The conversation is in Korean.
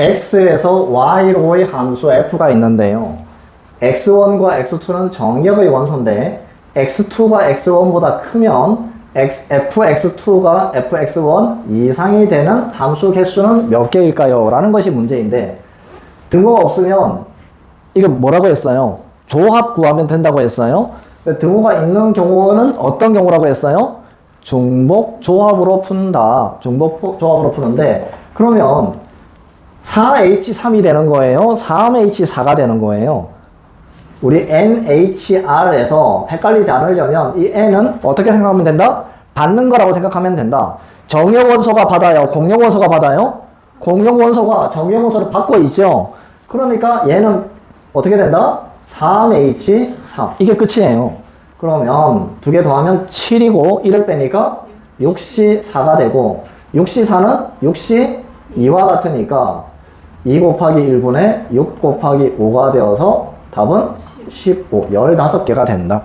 x에서 y로의 함수 f가 있는데요. x1과 x2는 정역의 원소인데 x2가 x1보다 크면 x, fx2가 fx1 이상이 되는 함수 개수는 몇 개일까요? 라는 것이 문제인데 등호가 없으면 이거 뭐라고 했어요? 조합 구하면 된다고 했어요. 등호가 있는 경우는 어떤 경우라고 했어요? 중복 조합으로 푼다. 중복 포- 조합으로 푸는데 그러면 4H3이 되는 거예요. 3H4가 되는 거예요. 우리 NHR에서 헷갈리지 않으려면 이 N은 어떻게 생각하면 된다? 받는 거라고 생각하면 된다. 정형 원소가 받아요. 공용 원소가 받아요. 공용 원소가 정형 원소를 받고 있죠. 그러니까 얘는 어떻게 된다? 3H3. 이게 끝이에요. 그러면 두 개 더하면 7이고 1을 빼니까 6시 4가 되고 6시 4는 6시 2와 같으니까 2 곱하기 1분의 6 곱하기 5가 되어서 답은 15, 15개가 된다.